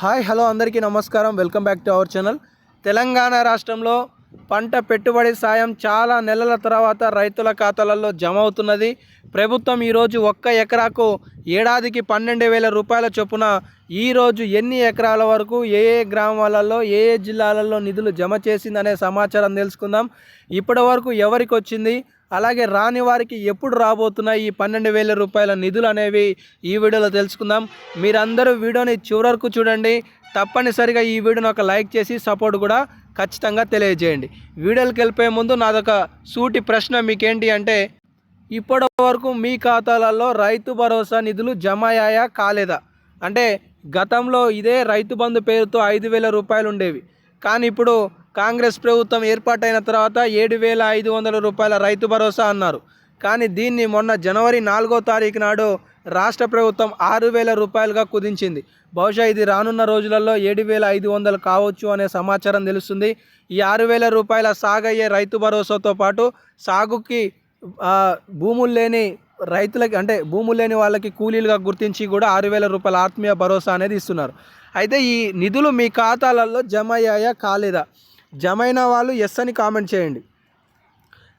Hi hello అందరికీ నమస్కారం. Welcome back to our channel. Telangana రాష్ట్రంలో పంట పెట్టుబడి సాయం చాలా నెలల తర్వాత రైతుల ఖాతాలలో జమ అవుతున్నది. ప్రభుత్వం ఈరోజు ఒక్క ఎకరాకు ఏడాదికి పన్నెండు వేల రూపాయల చొప్పున ఈరోజు ఎన్ని ఎకరాల వరకు ఏ ఏ గ్రామాలలో ఏ ఏ జిల్లాలలో నిధులు జమ చేసిందనే సమాచారం తెలుసుకుందాం. ఇప్పటి వరకు ఎవరికి వచ్చింది? అలాగే రాని వారికి ఎప్పుడు రాబోతున్నాయి ఈ పన్నెండు వేల రూపాయల నిధులు అనేవి ఈ వీడియోలో తెలుసుకుందాం. మీరందరూ వీడియోని చివరకు చూడండి. తప్పనిసరిగా ఈ వీడియోని ఒక లైక్ చేసి సపోర్ట్ కూడా ఖచ్చితంగా తెలియజేయండి. వీడియోకి వెళ్ళిపోయే ముందు నాదొక సూటి ప్రశ్న మీకేంటి అంటే ఇప్పటి వరకు మీ ఖాతాలలో రైతు భరోసా నిధులు జమ అయ్యాయా కాలేదా? అంటే గతంలో ఇదే రైతు బంధు పేరుతో ఐదు వేల రూపాయలు ఉండేవి. కానీ ఇప్పుడు కాంగ్రెస్ ప్రభుత్వం ఏర్పాటైన తర్వాత ఏడు వేల ఐదు వందల రూపాయల రైతు భరోసా అన్నారు. కానీ దీన్ని మొన్న జనవరి నాలుగో తారీఖు నాడు రాష్ట్ర ప్రభుత్వం ఆరు వేల రూపాయలుగా కుదించింది. బహుశా ఇది రానున్న రోజులలో ఏడు వేల ఐదు వందలు కావచ్చు అనే సమాచారం తెలుస్తుంది. ఈ ఆరు వేల రూపాయల సాగయ్యే రైతు భరోసాతో పాటు సాగుకి భూములు లేని రైతులకి అంటే భూములు లేని వాళ్ళకి కూలీలుగా గుర్తించి కూడా ఆరు వేల రూపాయల ఆత్మీయ భరోసా అనేది ఇస్తున్నారు. అయితే ఈ నిధులు మీ ఖాతాలలో జమ అయ్యాయా కాలేదా? జమ అయిన వాళ్ళు ఎస్ అని కామెంట్ చేయండి.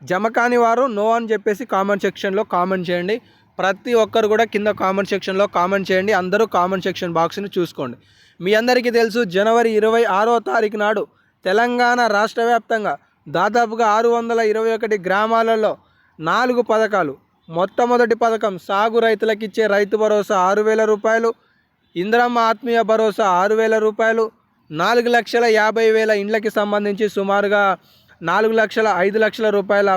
జమ కాని వారు నో అని చెప్పేసి కామెంట్ సెక్షన్లో కామెంట్ చేయండి. ప్రతి ఒక్కరు కూడా కింద కామెంట్ సెక్షన్లో కామెంట్ చేయండి. అందరూ కామెంట్ సెక్షన్ బాక్స్ని చూసుకోండి. మీ అందరికీ తెలుసు జనవరి ఇరవై ఆరో తారీఖు నాడు తెలంగాణ రాష్ట్ర వ్యాప్తంగా దాదాపుగా ఆరు వందల ఇరవై ఒకటి గ్రామాలలో నాలుగు పథకాలు మొట్టమొదటి పథకం సాగు రైతులకు ఇచ్చే రైతు భరోసా ఆరు వేల రూపాయలు ఇందిరమ్మ ఆత్మీయ భరోసా ఆరు వేల రూపాయలు నాలుగు లక్షల యాభై వేల ఇండ్లకి సంబంధించి సుమారుగా నాలుగు లక్షల ఐదు లక్షల రూపాయల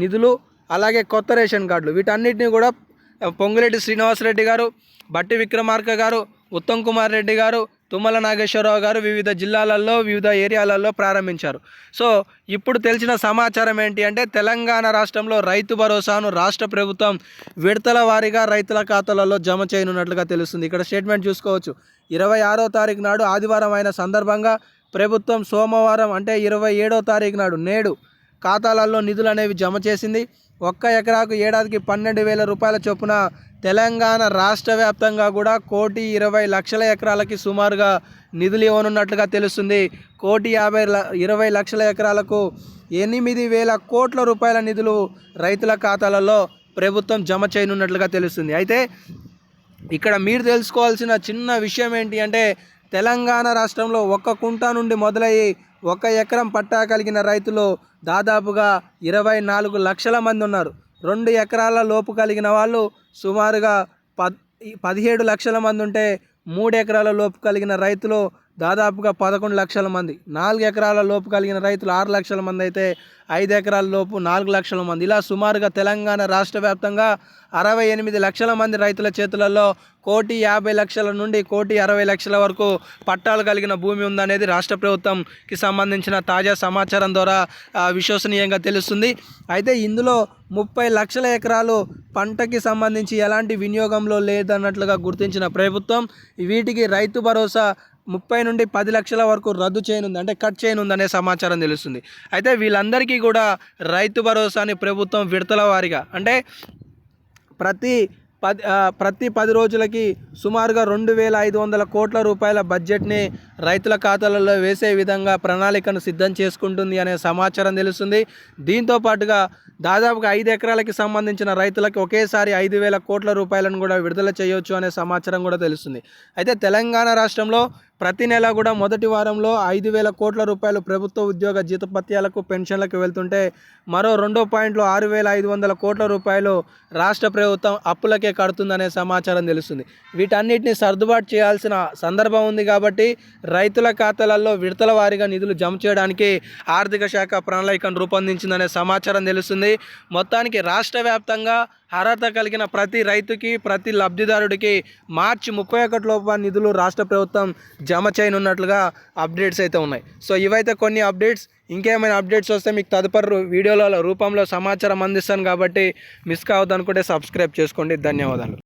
నిధులు అలాగే కొత్త రేషన్ కార్డులు. వీటన్నిటిని కూడా పొంగిరెడ్డి పొంగులేటి శ్రీనివాసరెడ్డి గారు బట్టి విక్రమార్క గారు ఉత్తమ్ కుమార్ రెడ్డి గారు తుమ్మల నాగేశ్వరరావు గారు వివిధ జిల్లాలలో వివిధ ఏరియాలలో ప్రారంభించారు. సో ఇప్పుడు తెలిసిన సమాచారం ఏంటి అంటే తెలంగాణ రాష్ట్రంలో రైతు భరోసాను రాష్ట్ర ప్రభుత్వం విడతల వారీగా రైతుల ఖాతాలలో జమ చేయనున్నట్లుగా తెలుస్తుంది. ఇక్కడ స్టేట్మెంట్ చూసుకోవచ్చు. ఇరవై ఆరో తారీఖు నాడు ఆదివారం అయిన సందర్భంగా ప్రభుత్వం సోమవారం అంటే ఇరవై ఏడో తారీఖు నాడు నేడు ఖాతాలలో నిధులు అనేవి జమ చేసింది. ఒక్క ఎకరాకు ఏడాదికి పన్నెండు వేల రూపాయల చొప్పున తెలంగాణ రాష్ట్ర వ్యాప్తంగా కూడా కోటి ఇరవై లక్షల ఎకరాలకి సుమారుగా నిధులు ఇవ్వనున్నట్లుగా తెలుస్తుంది. కోటి యాభై ల ఇరవై లక్షల ఎకరాలకు ఎనిమిది వేల కోట్ల రూపాయల నిధులు రైతుల ఖాతాలలో ప్రభుత్వం జమ చేయనున్నట్లుగా తెలుస్తుంది. అయితే ఇక్కడ మీరు తెలుసుకోవాల్సిన చిన్న విషయం ఏంటి అంటే తెలంగాణ రాష్ట్రంలో ఒక్క కుంట నుండి మొదలయ్యి ఒక ఎకరం పట్టా కలిగిన రైతులు దాదాపుగా ఇరవై నాలుగు లక్షల మంది ఉన్నారు. రెండు ఎకరాల లోపు కలిగిన వాళ్ళు సుమారుగా పద్ పదిహేడు లక్షల మంది ఉంటే మూడు ఎకరాల లోపు కలిగిన రైతులు దాదాపుగా పదకొండు లక్షల మంది. నాలుగు ఎకరాల లోపు కలిగిన రైతులు ఆరు లక్షల మంది అయితే ఐదు ఎకరాల లోపు నాలుగు లక్షల మంది. ఇలా సుమారుగా తెలంగాణ రాష్ట్ర వ్యాప్తంగా అరవై ఎనిమిది లక్షల మంది రైతుల చేతులలో కోటి యాభై లక్షల నుండి కోటి అరవై లక్షల వరకు పట్టాలు కలిగిన భూమి ఉందనేది రాష్ట్ర ప్రభుత్వంకి సంబంధించిన తాజా సమాచారం ద్వారా విశ్వసనీయంగా తెలుస్తుంది. అయితే ఇందులో ముప్పై లక్షల ఎకరాలు పంటకి సంబంధించి ఎలాంటి వినియోగంలో లేదన్నట్లుగా గుర్తించిన ప్రభుత్వం వీటికి రైతు భరోసా ముప్పై నుండి పది లక్షల వరకు రద్దు చేయనుంది అంటే కట్ చేయనుంది అనే సమాచారం తెలుస్తుంది. అయితే వీళ్ళందరికీ కూడా రైతు భరోసాని ప్రభుత్వం విడతల వారిగా అంటే ప్రతి పది ప్రతి పది రోజులకి సుమారుగా రెండు వేల ఐదు వందల కోట్ల రూపాయల బడ్జెట్ని రైతుల ఖాతాలలో వేసే విధంగా ప్రణాళికను సిద్ధం చేసుకుంటుంది అనే సమాచారం తెలుస్తుంది. దీంతో పాటుగా దాదాపుగా ఐదు ఎకరాలకి సంబంధించిన రైతులకు ఒకేసారి ఐదు వేల కోట్ల రూపాయలను కూడా విడుదల చేయవచ్చు అనే సమాచారం కూడా తెలుస్తుంది. అయితే తెలంగాణ రాష్ట్రంలో ప్రతి నెల కూడా మొదటి వారంలో ఐదు వేల కోట్ల రూపాయలు ప్రభుత్వ ఉద్యోగ జీతపత్యాలకు పెన్షన్లకు వెళ్తుంటే మరో రెండో పాయింట్లో ఆరు వేల ఐదు వందల కోట్ల రూపాయలు రాష్ట్ర ప్రభుత్వం అప్పులకే కడుతుందనే సమాచారం తెలుస్తుంది. వీటన్నిటిని సర్దుబాటు చేయాల్సిన సందర్భం ఉంది కాబట్టి రైతుల ఖాతాలలో విడతల వారీగా నిధులు జమ చేయడానికి ఆర్థిక శాఖ ప్రణాళికను రూపొందించిందనే సమాచారం తెలుస్తుంది. మొత్తానికి రాష్ట్ర వ్యాప్తంగా అర్హత కలిగిన ప్రతి రైతుకి ప్రతి లబ్ధిదారుడికి మార్చి ముప్పై ఒకటి లోపు నిధులు రాష్ట్ర ప్రభుత్వం జమ చేయనున్నట్లుగా అప్డేట్స్ అయితే ఉన్నాయి. సో ఇవైతే కొన్ని అప్డేట్స్. ఇంకేమైనా అప్డేట్స్ వస్తే మీకు తదుపరి వీడియోల రూపంలో సమాచారం అందిస్తాను కాబట్టి మిస్ కావద్దనుకుంటే సబ్స్క్రైబ్ చేసుకోండి. ధన్యవాదాలు.